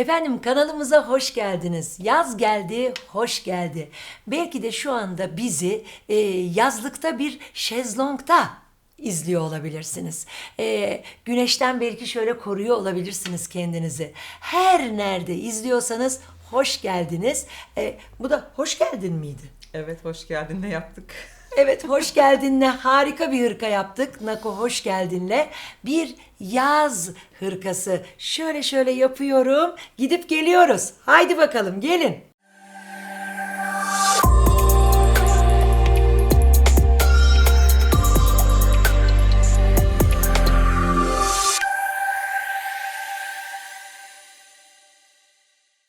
Efendim kanalımıza hoş geldiniz. Yaz geldi, hoş geldi. Belki de şu anda bizi e, yazlıkta bir şezlongda izliyor olabilirsiniz. E, güneşten belki şöyle koruyor olabilirsiniz kendinizi. Her nerede izliyorsanız hoş geldiniz. E, bu da hoş geldin miydi? Evet hoş geldin ne yaptık? Evet hoş geldinle harika bir hırka yaptık. Nako hoş geldinle bir yaz hırkası. Şöyle şöyle yapıyorum. Gidip geliyoruz. Haydi bakalım gelin.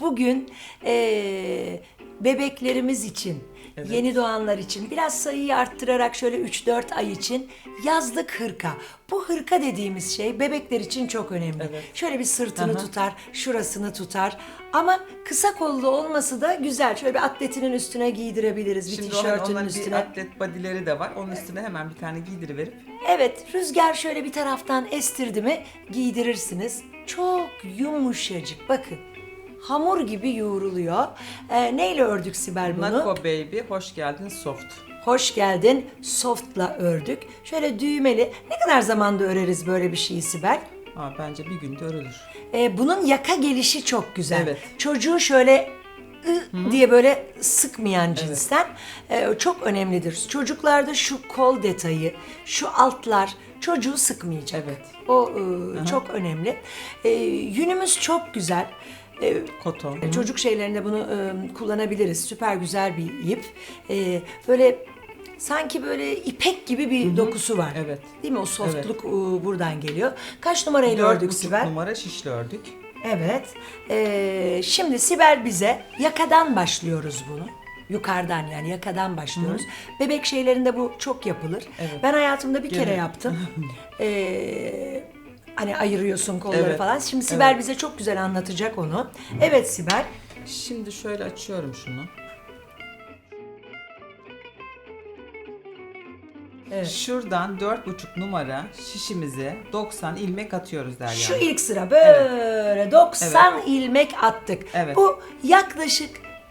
Bugün eee, bebeklerimiz için, Evet. yeni doğanlar için biraz sayıyı arttırarak şöyle 3-4 ay için yazlık hırka. Bu hırka dediğimiz şey bebekler için çok önemli. Evet. Şöyle bir sırtını Aha. tutar, şurasını tutar. Ama kısa kollu olması da güzel. Şöyle bir atletinin üstüne giydirebiliriz, bir Şimdi tişörtünün onların bir üstüne. atlet bodyleri de var. Onun üstüne hemen bir tane giydiriverip Evet, rüzgar şöyle bir taraftan estirdi mi giydirirsiniz. Çok yumuşacık. Bakın. Hamur gibi yoğruluyor. Ee, neyle ördük Sibel bunu? Nako Baby hoş geldin soft. Hoş geldin. Soft'la ördük. Şöyle düğmeli. Ne kadar zamanda öreriz böyle bir şeyi Sibel? Aa, bence bir günde örülür. Ee, bunun yaka gelişi çok güzel. Evet. Çocuğu şöyle diye böyle sıkmayan cinsten Ee, çok önemlidir. Çocuklarda şu kol detayı, şu altlar çocuğu sıkmayacak. Evet. O ı, çok önemli. Ee, yünümüz çok güzel. Ee, Koton. Çocuk şeylerinde bunu e, kullanabiliriz. Süper güzel bir ip. E, böyle sanki böyle ipek gibi bir dokusu var. Evet. Değil mi? O softluk e, buradan geliyor. Kaç numarayla Dört ördük buçuk Sibel? numara şişli ördük. Evet. E, şimdi Sibel bize yakadan başlıyoruz bunu. Yukarıdan yani yakadan başlıyoruz. Bebek şeylerinde bu çok yapılır. Evet. Ben hayatımda bir kere yaptım. E, hani ayırıyorsun kolları Evet. falan. Şimdi Sibel Evet. bize çok güzel anlatacak onu. Evet Sibel. Şimdi şöyle açıyorum şunu. Evet. Şuradan dört buçuk numara şişimize 90 ilmek atıyoruz Derya. Şu ilk sıra böyle 90 ilmek attık. Evet. Bu yaklaşık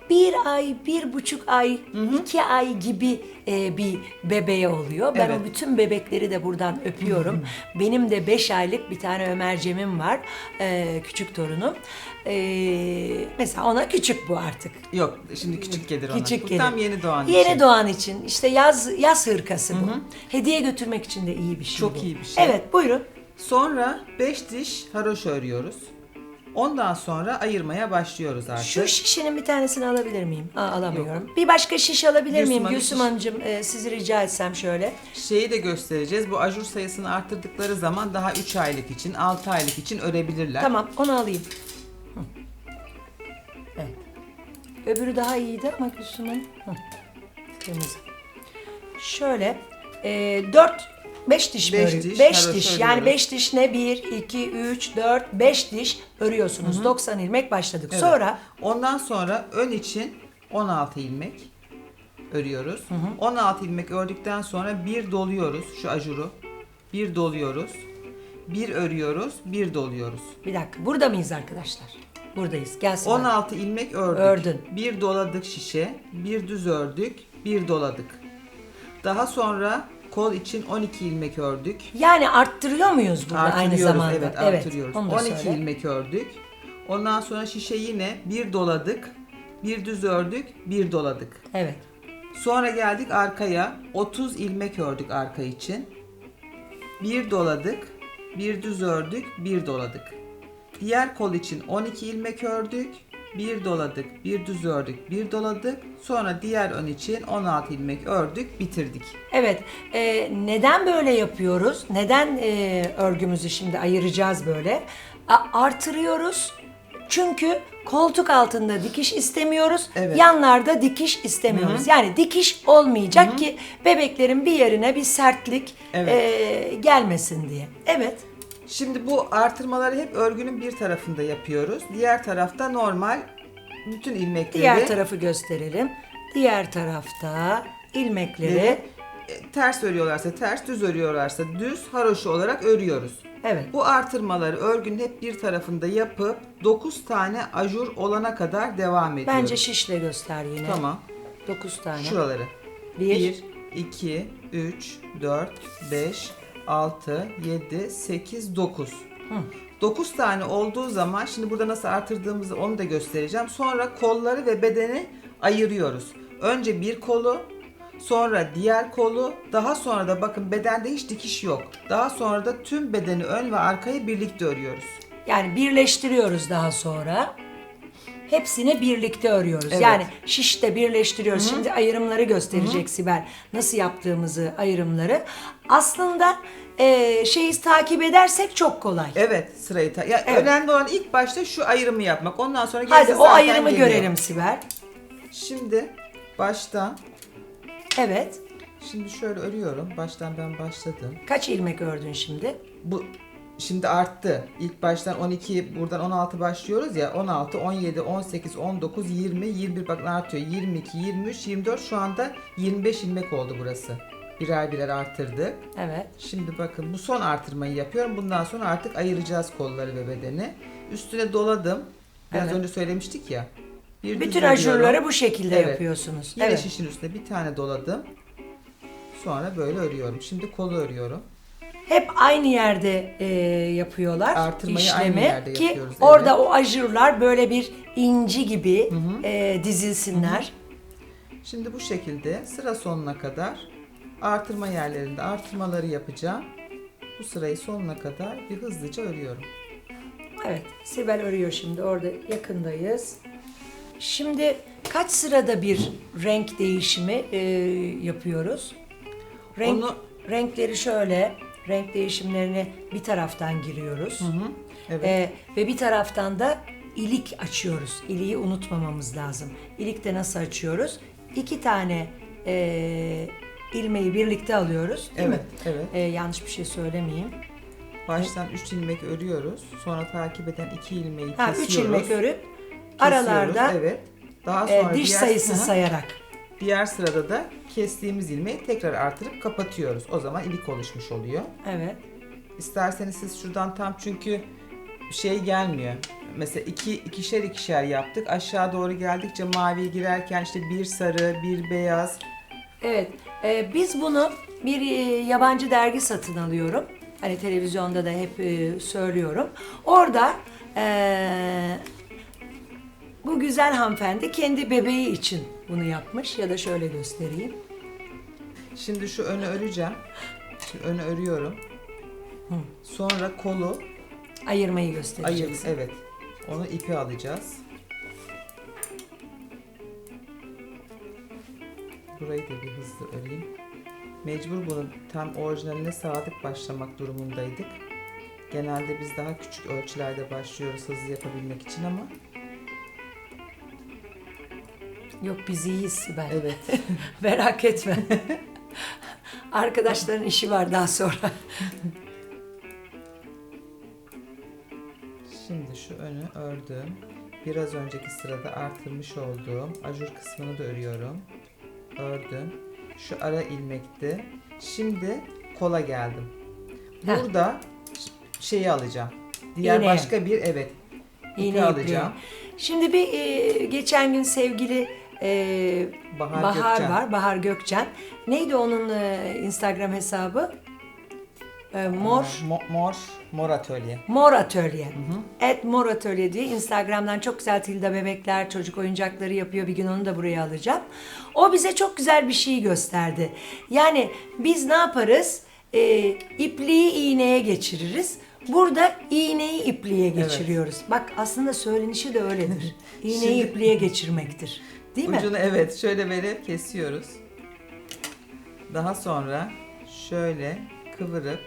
bir ay, bir buçuk ay, iki ay gibi e, bir bebeğe oluyor. Ben Evet. o bütün bebekleri de buradan öpüyorum. Benim de beş aylık bir tane Ömercem'im var. e, küçük torunum. E, mesela ona küçük bu artık. Yok şimdi küçük gelir ona. Küçük Bu gelir. tam yeni doğan Yeni için. doğan için işte yaz yaz hırkası bu. Hediye götürmek için de iyi bir şey Çok bu. iyi bir şey. Evet buyurun. Sonra 5 diş haroşa örüyoruz. Ondan sonra ayırmaya başlıyoruz artık. Şu şişenin bir tanesini alabilir miyim? Aa, alamıyorum. Bir başka şiş alabilir Gülsüm miyim? Hanım, Gülsüm şiş. Hanımcığım e, sizi rica etsem şöyle. Şeyi de göstereceğiz. Bu ajur sayısını arttırdıkları zaman daha 3 aylık için, 6 aylık için örebilirler. Tamam onu alayım. Hı. Evet. Öbürü daha iyiydi ama Gülsüm Hanım. Hı. Kırmızı. Şöyle e, 4 5 diş mi Beş diş, 5 haroşa diş. Yani örüyoruz. 5 diş ne? 1 2 3 4 5 diş örüyorsunuz. 90 ilmek başladık. Evet. Sonra Ondan sonra ön için 16 ilmek örüyoruz. 16 ilmek ördükten sonra bir doluyoruz şu ajuru. Bir doluyoruz. Bir örüyoruz, bir doluyoruz. bir dakika. Burada mıyız arkadaşlar? Buradayız. Gelsin. 16 ilmek ördük. Ördün. Bir doladık şişe, bir düz ördük, bir doladık. Daha sonra kol için 12 ilmek ördük. Yani arttırıyor muyuz burada aynı Artırıyoruz, zamanda? Evet, artırıyoruz. onu da 12 söyle. ilmek ördük. Ondan sonra şişe yine bir doladık, bir düz ördük, bir doladık. Evet. Sonra geldik arkaya. 30 ilmek ördük arka için. Bir doladık, bir düz ördük, bir doladık. Diğer kol için 12 ilmek ördük, bir doladık, bir düz ördük, bir doladık. Sonra diğer ön için 16 ilmek ördük, bitirdik. Evet. e, neden böyle yapıyoruz? Neden e, örgümüzü şimdi ayıracağız böyle? A- artırıyoruz. Çünkü koltuk altında dikiş istemiyoruz. Evet. Yanlarda dikiş istemiyoruz. Yani dikiş olmayacak ki bebeklerin bir yerine bir sertlik Evet. e, gelmesin diye. Evet. Şimdi bu artırmaları hep örgünün bir tarafında yapıyoruz. Diğer tarafta normal bütün ilmekleri Diğer tarafı gösterelim. Diğer tarafta ilmekleri e, ters örüyorlarsa ters, düz örüyorlarsa düz, haroşa olarak örüyoruz. Evet. Bu artırmaları örgünün hep bir tarafında yapıp 9 tane ajur olana kadar devam ediyoruz. Bence şişle göster yine. Tamam. 9 tane. Şuraları. Bir. 1, 2, 3, 4, 5, 6, 7, 8, 9. 9 tane olduğu zaman şimdi burada nasıl artırdığımızı onu da göstereceğim. Sonra kolları ve bedeni ayırıyoruz. Önce bir kolu, sonra diğer kolu, daha sonra da bakın bedende hiç dikiş yok. Daha sonra da tüm bedeni ön ve arkayı birlikte örüyoruz. Yani birleştiriyoruz daha sonra. Hepsini birlikte örüyoruz. Evet. Yani şişte birleştiriyoruz. Şimdi ayrımları gösterecek Sibel. Nasıl yaptığımızı ayrımları. Aslında e, şeyi takip edersek çok kolay. Evet sırayı ta- ya Evet. önemli olan ilk başta şu ayrımı yapmak. Ondan sonra gerisi Hadi o ayrımı geliyor. görelim Sibel. Şimdi baştan Evet. Şimdi şöyle örüyorum. Baştan ben başladım. Kaç ilmek ördün şimdi? Bu şimdi arttı. İlk baştan 12 buradan 16 başlıyoruz ya. 16, 17, 18, 19, 20, 21 bakın artıyor. 22, 23, 24 şu anda 25 ilmek oldu burası. Birer birer arttırdık. Evet. Şimdi bakın bu son artırmayı yapıyorum. Bundan sonra artık ayıracağız kolları ve bedeni. Üstüne doladım. Biraz Evet. önce söylemiştik ya. Bir Bütün ajurları bu şekilde Evet. yapıyorsunuz. Yine evet. şişin üstüne bir tane doladım. Sonra böyle örüyorum. Şimdi kolu örüyorum. Hep aynı yerde e, yapıyorlar Artırmayı işlemi aynı yerde ki yapıyoruz, orada evet. o ajurlar böyle bir inci gibi e, dizilsinler. Şimdi bu şekilde sıra sonuna kadar artırma yerlerinde artırmaları yapacağım. Bu sırayı sonuna kadar bir hızlıca örüyorum. Evet, Sibel örüyor şimdi. Orada yakındayız. Şimdi kaç sırada bir renk değişimi e, yapıyoruz? Renk, Onu- Renkleri şöyle, renk değişimlerini bir taraftan giriyoruz. Evet. E, ve bir taraftan da ilik açıyoruz. İliği unutmamamız lazım. İlik de nasıl açıyoruz? İki tane e, ilmeği birlikte alıyoruz değil mi? Evet, evet. E, yanlış bir şey söylemeyeyim. Baştan 3 ilmek örüyoruz. Sonra takip eden 2 ilmeği Ha, kesiyoruz. üç ilmek örüp Kesiyoruz, aralarda evet. Daha e, sonra diş diğer, sayısı Hı hı. sayarak. Diğer sırada da kestiğimiz ilmeği tekrar artırıp kapatıyoruz. O zaman ilik oluşmuş oluyor. Evet. İsterseniz siz şuradan tam çünkü şey gelmiyor. Mesela iki, ikişer ikişer yaptık. Aşağı doğru geldikçe maviye girerken işte bir sarı, bir beyaz. Evet. e, biz bunu bir e, yabancı dergi satın alıyorum. Hani televizyonda da hep e, söylüyorum. Orada e, bu güzel hanımefendi kendi bebeği için bunu yapmış ya da şöyle göstereyim. Şimdi şu önü öreceğim. Şimdi önü örüyorum. Sonra kolu Ayırmayı ayır. göstereceksin. Evet. Onu ipi alacağız. Burayı da bir hızlı öreyim. Mecbur bunun tam orijinaline sadık başlamak durumundaydık. Genelde biz daha küçük ölçülerde başlıyoruz hızlı yapabilmek için ama Yok biz iyiyiz Sibel. evet. Merak etme. Arkadaşların işi var daha sonra. Şimdi şu önü ördüm. Biraz önceki sırada artırmış olduğum ajur kısmını da örüyorum. Ördüm. Şu ara ilmekti. Şimdi kola geldim. Heh. Burada şeyi alacağım. Diğer İğneye. başka bir evet. ipi İğne alacağım. Şimdi bir e, geçen gün sevgili e, Bahar Bahar, Gökçen. var, Bahar Gökçen. Neydi onun e, Instagram hesabı? E, mor, Mo- mor, mor atölye. Mor Atölye. Et Mor Atölye diye Instagram'dan çok güzel tilda bebekler, çocuk oyuncakları yapıyor. Bir gün onu da buraya alacağım. O bize çok güzel bir şey gösterdi. Yani biz ne yaparız? E, ipliği iğneye geçiririz. Burada iğneyi ipliğe geçiriyoruz. Bak aslında söylenişi de öyledir. İğneyi Şimdi- ipliğe geçirmektir. Değil mi? Ucunu evet şöyle verip kesiyoruz. Daha sonra şöyle kıvırıp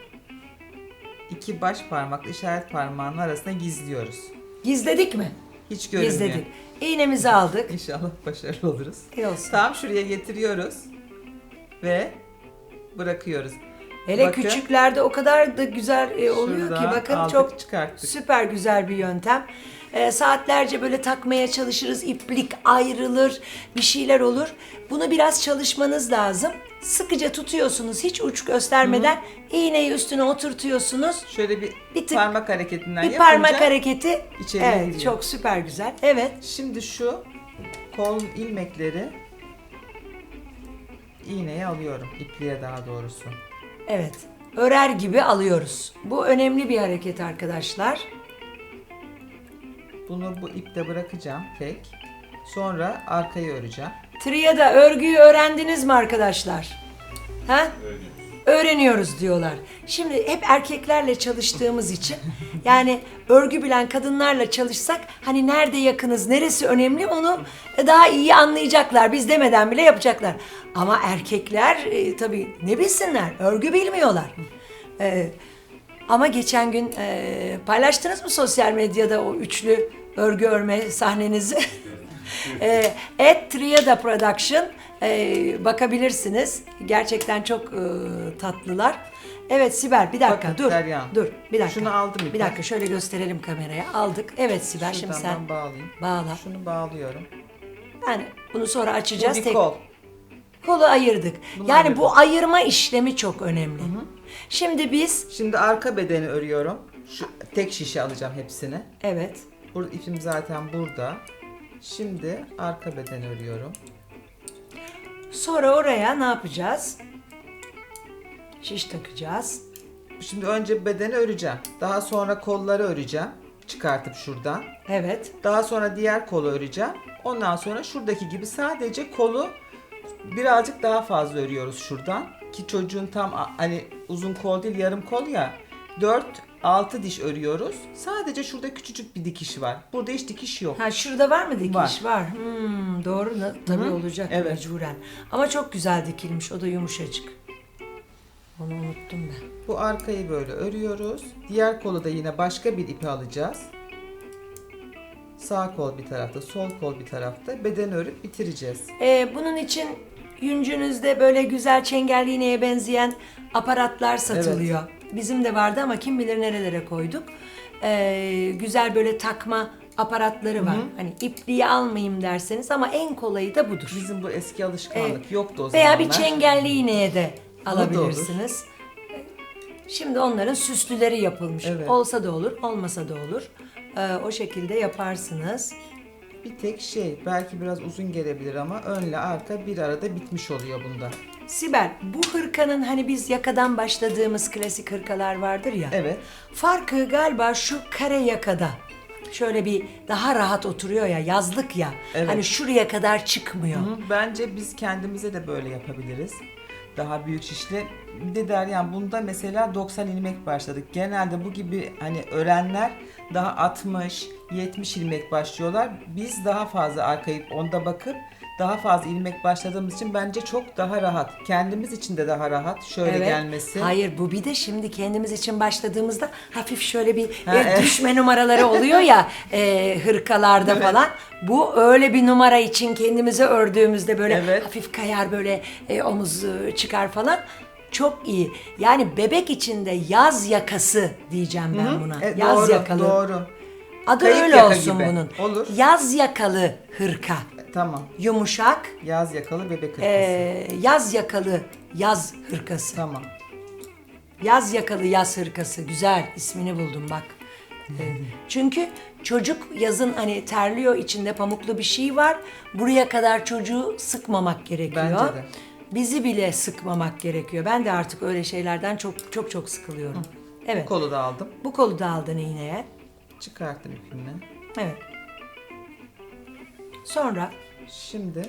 iki baş parmakla işaret parmağının arasına gizliyoruz. Gizledik mi? Hiç görünmüyor. Gizledik. İğnemizi aldık. İnşallah başarılı oluruz. İyi olsun. Tam şuraya getiriyoruz ve bırakıyoruz. Hele Bakın, küçüklerde o kadar da güzel e, oluyor ki bakın çok çıkarttık. süper güzel bir yöntem. e, saatlerce böyle takmaya çalışırız. iplik ayrılır, bir şeyler olur. Bunu biraz çalışmanız lazım. Sıkıca tutuyorsunuz hiç uç göstermeden. iğneyi üstüne oturtuyorsunuz. Şöyle bir, Bir tık- parmak hareketinden Bir yapınca parmak hareketi. içeriye evet, giriyor. çok süper güzel. Evet. Şimdi şu kol ilmekleri iğneye alıyorum. ipliğe daha doğrusu. Evet. Örer gibi alıyoruz. Bu önemli bir hareket arkadaşlar. Bunu bu iple bırakacağım tek. Sonra arkayı öreceğim. Triyada örgüyü öğrendiniz mi arkadaşlar? Ha? Öğreniyoruz diyorlar. Şimdi hep erkeklerle çalıştığımız için yani örgü bilen kadınlarla çalışsak hani nerede yakınız, neresi önemli onu daha iyi anlayacaklar. Biz demeden bile yapacaklar. Ama erkekler e, tabii ne bilsinler, örgü bilmiyorlar. E, ama geçen gün e, paylaştınız mı sosyal medyada o üçlü örgü örme sahnenizi? e, et Triada Production e, bakabilirsiniz. Gerçekten çok e, tatlılar. Evet Sibel bir dakika Bakın dur. Derya. Dur bir dakika. Şunu aldım. Bir dakika şöyle gösterelim kameraya. Aldık. Evet Sibel şimdi Şuradan sen ben bağlayayım. bağla. Şunu bağlıyorum. Yani bunu sonra Bu açacağız. bir Tek- kol. Kolu ayırdık. Bunu yani ayırdık. bu ayırma işlemi çok önemli. Şimdi biz Şimdi arka bedeni örüyorum. Şu tek şişe alacağım hepsini. evet Burada ipim zaten burada. Şimdi arka bedeni örüyorum. sonra oraya ne yapacağız? Şiş takacağız. Şimdi önce bedeni öreceğim. Daha sonra kolları öreceğim. Çıkartıp şuradan. Evet. Daha sonra diğer kolu öreceğim. Ondan sonra şuradaki gibi sadece kolu birazcık daha fazla örüyoruz şuradan. Ki çocuğun tam hani uzun kol değil yarım kol ya. 4 6 diş örüyoruz. Sadece şurada küçücük bir dikiş var. Burada hiç dikiş yok. Ha şurada var mı dikiş? Var. Var. Hmm, doğru tabii olacak Evet. mecburen. Ama çok güzel dikilmiş. O da yumuşacık. Onu unuttum ben. Bu arkayı böyle örüyoruz. Diğer kolu da yine başka bir ipi alacağız. Sağ kol bir tarafta, sol kol bir tarafta. Bedeni örüp bitireceğiz. Ee, bunun için yüncünüzde böyle güzel iğneye benzeyen aparatlar satılıyor. Bizim de vardı ama kim bilir nerelere koyduk. Ee, güzel böyle takma aparatları var. Hani ipliği almayayım derseniz ama en kolayı da budur. Bizim bu eski alışkanlık yoktu o Veya zamanlar. bir çengelli iğneye de da olur. alabilirsiniz. Şimdi onların süslüleri yapılmış. Evet. Olsa da olur, olmasa da olur. Ee, o şekilde yaparsınız. Bir tek şey belki biraz uzun gelebilir ama önle arka bir arada bitmiş oluyor bunda. Sibel, bu hırkanın hani biz yakadan başladığımız klasik hırkalar vardır ya. Evet. Farkı galiba şu kare yakada. Şöyle bir daha rahat oturuyor ya, yazlık ya. Evet. Hani şuraya kadar çıkmıyor. Hı, Bence biz kendimize de böyle yapabiliriz. Daha büyük şişle. Bir de Deryan bunda mesela 90 ilmek başladık. Genelde bu gibi hani örenler daha 60, 70 ilmek başlıyorlar. Biz daha fazla arkayı onda bakıp daha fazla ilmek başladığımız için bence çok daha rahat. Kendimiz için de daha rahat şöyle Evet. gelmesi. Hayır bu bir de şimdi kendimiz için başladığımızda hafif şöyle bir Ha, e, evet. düşme numaraları oluyor ya e, hırkalarda falan. Bu öyle bir numara için kendimize ördüğümüzde böyle Evet. hafif kayar böyle e, omuz e, çıkar falan. Çok iyi. Yani bebek içinde yaz yakası diyeceğim ben buna. E, yaz doğru, yakalı. doğru. Adı Kayık öyle yaka olsun gibi. bunun. Olur. Yaz yakalı hırka. Tamam. Yumuşak, Yaz yakalı bebek hırkası. e, yaz yakalı yaz hırkası. Tamam. Yaz yakalı yaz hırkası. Güzel ismini buldum bak. Ee, Çünkü çocuk yazın hani terliyor içinde pamuklu bir şey var. Buraya kadar çocuğu sıkmamak gerekiyor. Bence de. Bizi bile sıkmamak gerekiyor. Ben de artık öyle şeylerden çok çok çok sıkılıyorum. Evet. Bu, Kolu da aldım. kolu da aldın iğneye. Çıkarttım ipimi. Evet. Sonra Şimdi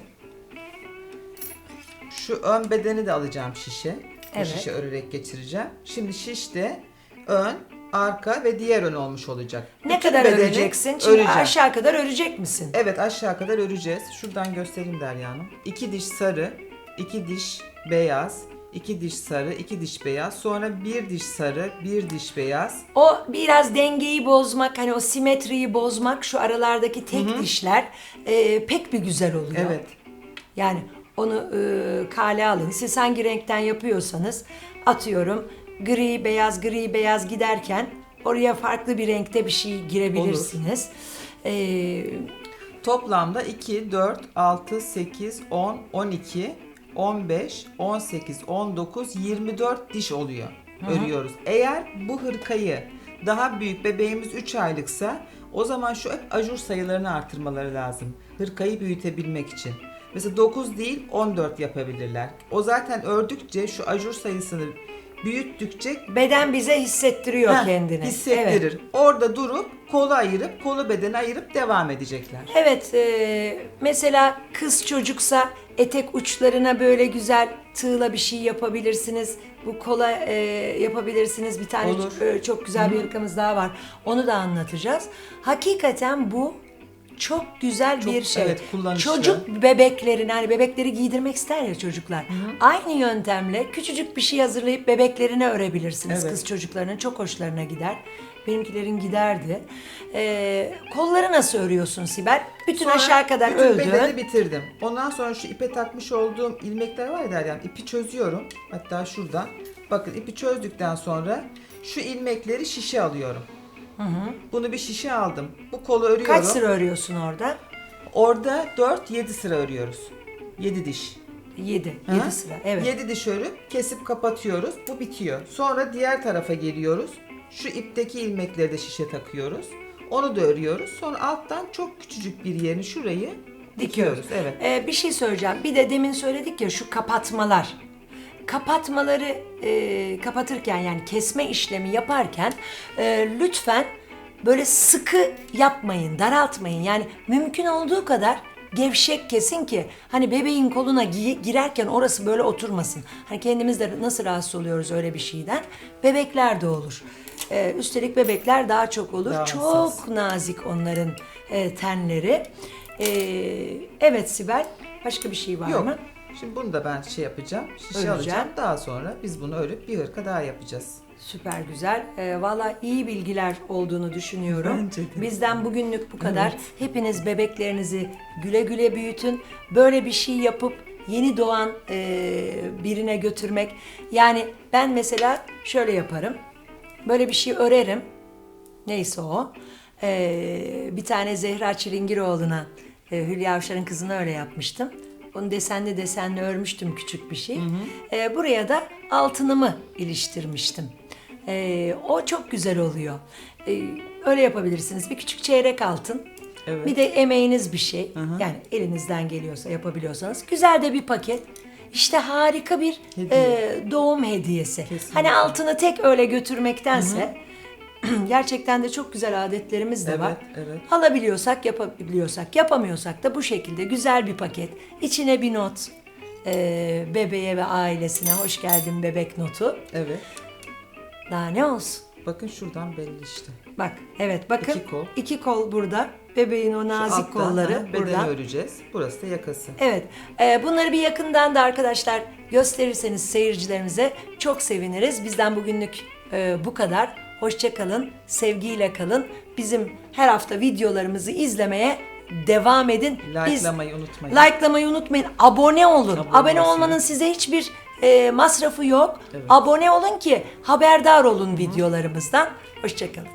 şu ön bedeni de alacağım şişe. Bu Evet. şişe örerek geçireceğim. Şimdi şişte ön, arka ve diğer ön olmuş olacak. ne Bütün kadar öreceksin? Şimdi öreceğim. aşağı kadar örecek misin? Evet aşağı kadar öreceğiz. Şuradan göstereyim Derya Hanım. İki diş sarı, iki diş beyaz, iki diş sarı, iki diş beyaz. Sonra bir diş sarı, bir diş beyaz. O biraz dengeyi bozmak, hani o simetriyi bozmak, şu aralardaki tek dişler e, pek bir güzel oluyor. Evet. Yani onu e, kale alın. Siz hangi renkten yapıyorsanız atıyorum gri beyaz gri beyaz giderken oraya farklı bir renkte bir şey girebilirsiniz. Ee, Toplamda 2, 4, 6, 8, 10, 12, 15, 18, 19, 24 diş oluyor. Örüyoruz. Eğer bu hırkayı daha büyük bebeğimiz 3 aylıksa o zaman şu hep ajur sayılarını artırmaları lazım. Hırkayı büyütebilmek için. Mesela 9 değil 14 yapabilirler. O zaten ördükçe şu ajur sayısını büyüttükçe beden bize hissettiriyor Heh, kendini. hissettirir. Evet. Orada durup kolu ayırıp kolu bedeni ayırıp devam edecekler. Evet, e, mesela kız çocuksa etek uçlarına böyle güzel tığla bir şey yapabilirsiniz. Bu kola e, yapabilirsiniz. Bir tane Olur. e, çok güzel bir hırkamız daha var. Onu da anlatacağız. Hakikaten bu çok güzel Çok, bir şey. evet, kullanışlı. Çocuk bebeklerin hani bebekleri giydirmek ister ya çocuklar. Aynı yöntemle küçücük bir şey hazırlayıp bebeklerine örebilirsiniz. Evet. Kız çocuklarının çok hoşlarına gider. Benimkilerin giderdi. Ee, kolları nasıl örüyorsun Sibel? Bütün Sonra aşağı kadar bütün öldün. bedeni bitirdim. Ondan sonra şu ipe takmış olduğum ilmekler var ya Deryan. ipi çözüyorum. Hatta şuradan. Bakın ipi çözdükten sonra şu ilmekleri şişe alıyorum. Bunu bir şişe aldım. Bu kolu örüyorum. Kaç sıra örüyorsun orada? Orada 4-7 sıra örüyoruz. 7 diş. 7. Hı? 7 sıra. Evet. 7 diş örüp kesip kapatıyoruz. Bu bitiyor. Sonra diğer tarafa geliyoruz. Şu ipteki ilmekleri de şişe takıyoruz. Onu da örüyoruz. Sonra alttan çok küçücük bir yerini şurayı dikiyoruz. Evet. Ee, bir şey söyleyeceğim. Bir de demin söyledik ya şu kapatmalar. Kapatmaları e, kapatırken yani kesme işlemi yaparken e, lütfen böyle sıkı yapmayın, daraltmayın. Yani mümkün olduğu kadar gevşek kesin ki hani bebeğin koluna gi- girerken orası böyle oturmasın. Hani kendimiz de nasıl rahatsız oluyoruz öyle bir şeyden. Bebekler de olur. Ee, üstelik bebekler daha çok olur. Daha çok hassas. nazik onların e, tenleri. Ee, evet Sibel, başka bir şey var Yok. mı? Şimdi bunu da ben şey yapacağım. Şişe Öreceğim. alacağım. Daha sonra biz bunu örüp bir hırka daha yapacağız. Süper güzel. Ee, Valla iyi bilgiler olduğunu düşünüyorum. Bence de. Bizden bugünlük bu kadar. Hepiniz bebeklerinizi güle güle büyütün. Böyle bir şey yapıp yeni doğan e, birine götürmek. Yani ben mesela şöyle yaparım. Böyle bir şey örerim. Neyse o. Ee, bir tane Zehra Çilingiroğlu'na e, Hülya Avşar'ın kızına öyle yapmıştım. Onu desenli desenli örmüştüm küçük bir şey. Ee, buraya da altınımı iliştirmiştim. Ee, o çok güzel oluyor. Ee, öyle yapabilirsiniz. Bir küçük çeyrek altın. Evet. Bir de emeğiniz bir şey. Yani elinizden geliyorsa yapabiliyorsanız. Güzel de bir paket. İşte harika bir Hediye. e, doğum hediyesi. Kesinlikle. Hani altını tek öyle götürmektense gerçekten de çok güzel adetlerimiz de var. evet. Alabiliyorsak yapabiliyorsak, yapamıyorsak da bu şekilde güzel bir paket. İçine bir not. e, bebeğe ve ailesine hoş geldin bebek notu. Evet. Daha ne olsun? Bakın şuradan belli işte. Bak evet bakın İki kol. iki kol burada. Bebeğin o nazik alttan, kolları ha, bedeni burada. öreceğiz. Burası da yakası. Evet. e, bunları bir yakından da arkadaşlar gösterirseniz seyircilerimize çok seviniriz. Bizden bugünlük e, bu kadar. Hoşça kalın, sevgiyle kalın. Bizim her hafta videolarımızı izlemeye devam edin. Like'lamayı unutmayın. Like'lamayı unutmayın. Abone olun. Abone Abone, olmanın size hiçbir e, masrafı yok. Evet. Abone olun ki haberdar olun videolarımızdan. Hoşçakalın.